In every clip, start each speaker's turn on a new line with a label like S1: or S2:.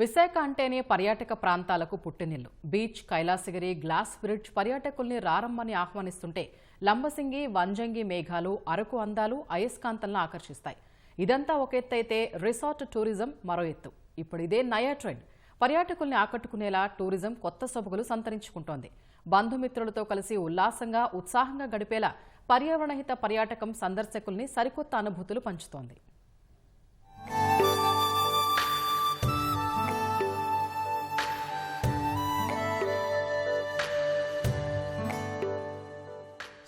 S1: విశాఖ అంటేనే పర్యాటక ప్రాంతాలకు పుట్టినిల్లు. బీచ్ కైలాసగిరి గ్లాస్ బ్రిడ్జ్ పర్యాటకుల్ని రారమ్మని ఆహ్వానిస్తుంటే లంబసింగి వంజంగి మేఘాలు అరకు అందాలు అయస్కాంతలను ఆకర్షిస్తాయి. ఇదంతా ఒక ఎత్తు అయితే రిసార్ట్ టూరిజం మరో ఎత్తు. ఇప్పుడు ఇదే నయా ట్రెండ్. పర్యాటకుల్ని ఆకట్టుకునేలా టూరిజం కొత్త సొబగులు సంతరించుకుంటోంది. బంధుమిత్రులతో కలిసి ఉల్లాసంగా ఉత్సాహంగా గడిపేలా పర్యావరణహిత పర్యాటకం సందర్శకుల్ని సరికొత్త అనుభూతులు పంచుతోంది.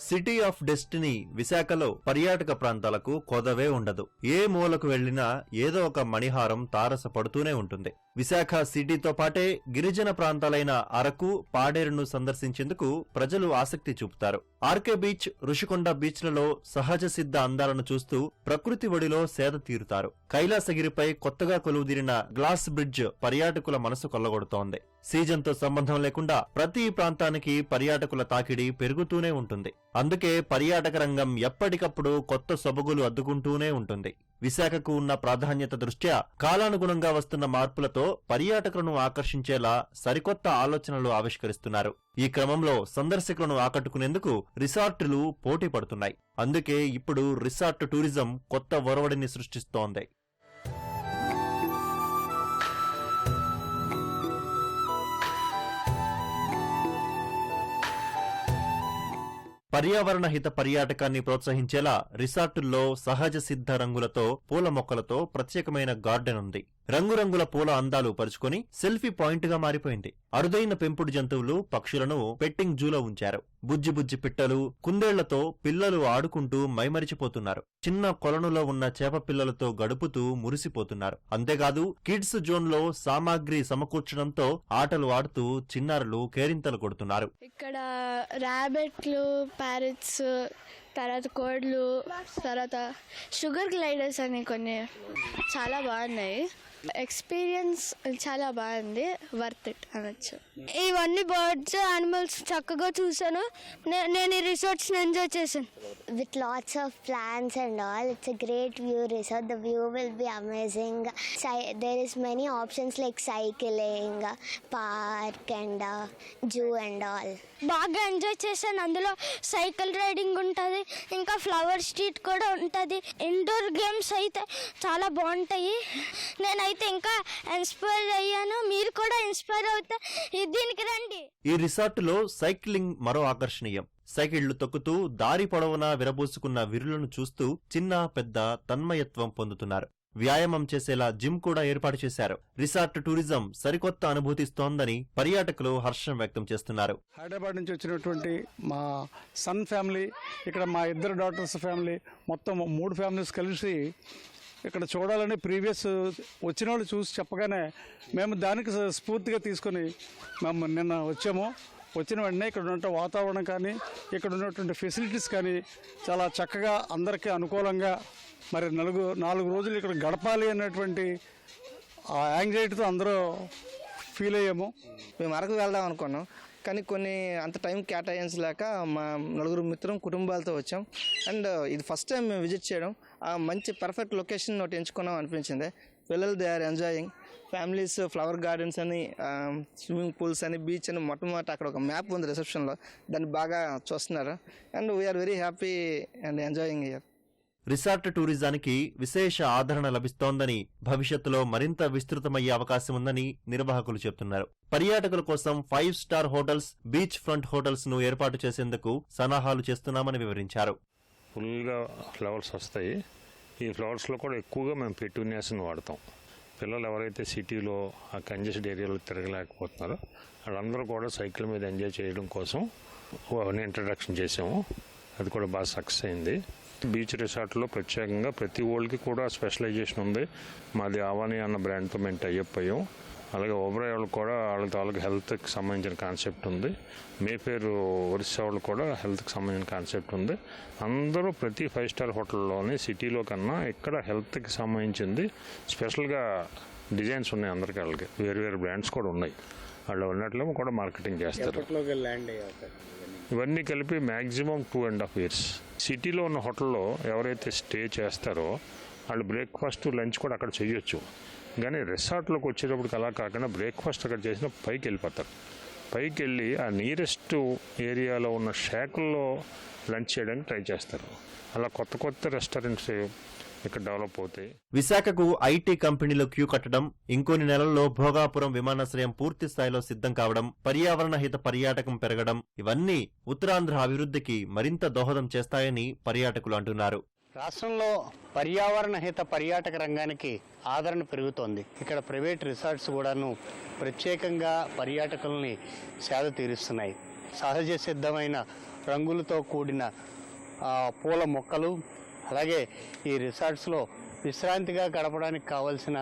S2: సిటీ ఆఫ్ డెస్టినీ విశాఖలో పర్యాటక ప్రాంతాలకు కొదవే ఉండదు. ఏ మూలకు వెళ్ళినా ఏదో ఒక మణిహారం తారసపడుతూనే ఉంటుంది. విశాఖ సిటీతో పాటే గిరిజన ప్రాంతాలైన అరకు పాడేరును సందర్శించేందుకు ప్రజలు ఆసక్తి చూపుతారు. ఆర్కే బీచ్ ఋషికొండ బీచ్లలో సహజ సిద్ధ అందాలను చూస్తూ ప్రకృతి ఒడిలో సేద తీరుతారు. కైలాసగిరిపై కొత్తగా కొలువుదీరిన గ్లాస్ బ్రిడ్జ్ పర్యాటకుల మనసు కొల్లగొడుతోంది. సీజన్తో సంబంధం లేకుండా ప్రతి ప్రాంతానికి పర్యాటకుల తాకిడి పెరుగుతూనే ఉంటుంది. అందుకే పర్యాటక రంగం ఎప్పటికప్పుడు కొత్త సొబగులు అద్దుకుంటూనే ఉంటుంది. విశాఖకు ఉన్న ప్రాధాన్యత దృష్ట్యా కాలానుగుణంగా వస్తున్న మార్పులతో పర్యాటకులను ఆకర్షించేలా సరికొత్త ఆలోచనలు ఆవిష్కరిస్తున్నారు. ఈ క్రమంలో సందర్శకులను ఆకట్టుకునేందుకు రిసార్టులు పోటీ పడుతున్నాయి అందుకే ఇప్పుడు రిసార్ట్ టూరిజం కొత్త ఒరవడిని సృష్టిస్తోంది. పర్యావరణ హిత పర్యాటకాన్ని ప్రోత్సహించేలా రిసార్టుల్లో సహజ సిద్ధ రంగులతో పూల మొక్కలతో ప్రత్యేకమైన గార్డెన్ ఉంది. రంగురంగుల పూల అందాలు పరుచుకొని సెల్ఫీ పాయింట్గా మారిపోయింది. అరుదైన పెంపుడు జంతువులు పక్షులను పెట్టింగ్ జూలో ఉంచారు. బుజ్జి బుజ్జి పిట్టలు కుందేళ్ళతో పిల్లలు ఆడుకుంటూ మైమరిచిపోతున్నారు. చిన్న కొలనులో ఉన్న చేప పిల్లలతో గడుపుతూ మురిసిపోతున్నారు. అంతేకాదు కిడ్స్ జోన్లో సామాగ్రి సమకూర్చడంతో ఆటలు ఆడుతూ చిన్నారులు కేరింతలు కొడుతున్నారు.
S3: ఇక్కడ ర్యాబెట్లు ప్యారెట్స్ తర్వాత కోడ్లు తర్వాత షుగర్ గ్లైడర్స్ అని కొన్ని చాలా బాగున్నాయి. ఎక్స్పీరియన్స్ చాలా బాగుంది. వర్త్ ఇట్ అనొచ్చు. ఇవన్నీ బర్డ్స్ యానిమల్స్ చక్కగా చూసాను నేను ఈ రిసార్ట్స్ని ఎంజాయ్ చేశాను.
S4: Plants and all it's a great view. Resort the view will be amazing. Cy- there is many options like cycling park and uh, zoo and all.
S3: బాగా enjoy చేశాను. అందులో సైకిల్ రైడింగ్ ఉంటుంది. ఇంకా ఫ్లవర్ స్ట్రీట్ కూడా ఉంటుంది. Indoor games అయితే చాలా బాగుంటాయి. నేనైతే ఇంకా ఇన్స్పైర్ అయ్యాను. మీరు కూడా ఇన్స్పైర్ అవుతే ఈ- దీనికి రండి.
S2: ఈ రిసార్టులో సైక్లింగ్ మరో ఆకర్షణీయం. సైకిళ్ళు తొక్కుతూ దారి పొడవునా విరబూసుకున్న విరులను చూస్తూ చిన్న పెద్ద తన్మయత్వం పొందుతున్నారు. వ్యాయామం చేసేలా జిమ్ కూడా ఏర్పాటు చేశారు. రిసార్ట్ టూరిజం సరికొత్త అనుభూతిస్తోందని పర్యాటకులు హర్షం వ్యక్తం చేస్తున్నారు.
S5: హైదరాబాద్ నుంచి వచ్చినటువంటి మా సన్ ఫ్యామిలీ ఇక్కడ మా ఇద్దరు డాటర్స్ ఫ్యామిలీ మొత్తం మూడు ఫ్యామిలీస్ కలిసి ఇక్కడ చూడాలని ప్రీవియస్ వచ్చిన వాళ్ళు చూసి చెప్పగానే మేము దానికి స్ఫూర్తిగా తీసుకొని మేము నిన్న వచ్చాము. వచ్చిన వెంటనే ఇక్కడ ఉన్న వాతావరణం కానీ ఇక్కడ ఉన్నటువంటి ఫెసిలిటీస్ కానీ చాలా చక్కగా అందరికీ అనుకూలంగా మరి నలుగు నాలుగు రోజులు ఇక్కడ గడపాలి అన్నటువంటి ఆ యాంగ్జైటీతో అందరూ ఫీల్ అయ్యాము.
S6: మేము అరకు వెళ్దాం అనుకున్నాం. కానీ కొన్ని అంత టైం కేటాయించలేక మా నలుగురు మిత్రం కుటుంబాలతో వచ్చాం. అండ్ ఇది ఫస్ట్ టైం మేము విజిట్ చేయడం. మంచి పర్ఫెక్ట్ లొకేషన్ ఒకటి ఎంచుకున్నాం అనిపించింది. పిల్లలు they are enjoying families flower gardens అని స్విమ్మింగ్ పూల్స్ అని బీచ్ అని మొట్టమొదటి అక్కడ ఒక మ్యాప్ ఉంది రిసెప్షన్లో దాన్ని బాగా చూస్తున్నారు. And we are very happy and enjoying here
S2: resort టూరిజానికి విశేష ఆదరణ లభిస్తోందని భవిష్యత్తులో మరింత విస్తృతమయ్యే అవకాశం ఉందని నిర్వాహకులు చెబుతున్నారు పర్యాటకుల కోసం five star hotels beach front హోటల్స్ను ఏర్పాటు చేసేందుకు సన్నాహాలు చేస్తున్నామని వివరించారు.
S7: ఫుల్గా ఫ్లవర్స్ వస్తాయి. ఈ ఫ్లవర్స్లో కూడా ఎక్కువగా మేము పెట్యూనియాస్ని వాడతాం. పిల్లలు ఎవరైతే సిటీలో ఆ కంజెస్టెడ్ ఏరియాలో తిరగలేకపోతున్నారో వాళ్ళందరూ కూడా సైకిల్ మీద ఎంజాయ్ చేయడం కోసం ఇంట్రడక్షన్ చేసాము. అది కూడా బాగా సక్సెస్ అయింది. బీచ్ రిసార్ట్లో ప్రత్యేకంగా ప్రతి ఓల్డ్కి కూడా స్పెషలైజేషన్ ఉంది. మాది ఆవాని అన్న బ్రాండ్తో మేము టైఅప్ అయ్యాం. అలాగే ఓబరాయ్ వాళ్ళు కూడా వాళ్ళ తాలూకు హెల్త్కి సంబంధించిన కాన్సెప్ట్ ఉంది. మే పేరు ఒరిస్సా వాళ్ళు కూడా హెల్త్కి సంబంధించిన కాన్సెప్ట్ ఉంది. అందరూ ప్రతి ఫైవ్ స్టార్ హోటల్లోని సిటీలో కన్నా ఇక్కడ హెల్త్కి సంబంధించింది స్పెషల్గా డిజైన్స్ ఉన్నాయి అందరికీ వాళ్ళకి. వేరు వేరు బ్రాండ్స్ కూడా ఉన్నాయి. వాళ్ళు ఉన్నట్లు కూడా మార్కెటింగ్ చేస్తారు. ఇవన్నీ కలిపి maximum two and half years. సిటీలో ఉన్న హోటల్లో ఎవరైతే స్టే చేస్తారో వాళ్ళు బ్రేక్ఫాస్ట్ లంచ్ కూడా అక్కడ చేయొచ్చు. కానీ రిసార్ట్లోకి వచ్చేటప్పటికి అలా కాకుండా బ్రేక్ఫాస్ట్ అక్కడ చేసిన పైకి వెళ్ళిపోతారు. పైకి వెళ్ళి ఆ నియరెస్ట్ ఏరియాలో ఉన్న షాకుల్లో లంచ్ చేయడానికి ట్రై చేస్తారు. అలా కొత్త కొత్త రెస్టారెంట్స్ ఇక్కడ డెవలప్ అవుతాయి.
S2: విశాఖకు ఐటీ కంపెనీలు క్యూ కట్టడం ఇంకొన్ని నెలల్లో భోగాపురం విమానాశ్రయం పూర్తి స్థాయిలో సిద్ధం కావడం పర్యావరణ హిత పర్యాటకం పెరగడం ఇవన్నీ ఉత్తరాంధ్ర అభివృద్ధికి మరింత దోహదం చేస్తాయని పర్యాటకులు అంటున్నారు.
S8: రాష్ట్రంలో పర్యావరణ హిత పర్యాటక రంగానికి ఆదరణ పెరుగుతోంది. ఇక్కడ ప్రైవేట్ రిసార్ట్స్ కూడాను ప్రత్యేకంగా పర్యాటకుల్ని సేద తీరుస్తున్నాయి. సహజ సిద్ధమైన రంగులతో కూడిన పూల మొక్కలు అలాగే ఈ రిసార్ట్స్లో విశ్రాంతిగా గడపడానికి కావలసిన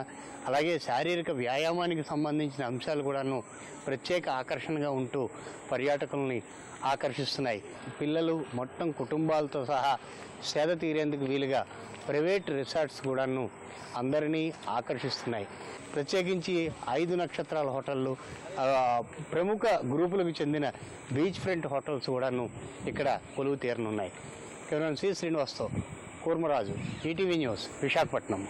S8: అలాగే శారీరక వ్యాయామానికి సంబంధించిన అంశాలు కూడాను ప్రత్యేక ఆకర్షణగా ఉంటూ పర్యాటకుల్ని ఆకర్షిస్తున్నాయి. పిల్లలు మొత్తం కుటుంబాలతో సహా సేద తీరేందుకు వీలుగా ప్రైవేట్ రిసార్ట్స్ కూడాను అందరినీ ఆకర్షిస్తున్నాయి. ప్రత్యేకించి ఐదు నక్షత్రాల హోటళ్ళు ప్రముఖ గ్రూపులకు చెందిన బీచ్ ఫ్రంట్ హోటల్స్ కూడాను ఇక్కడ కొలువు తీరనున్నాయి. కేవలం శ్రీ శ్రీనివాస్తో కూర్మరాజు ఈటీవీ న్యూస్ విశాఖపట్నం.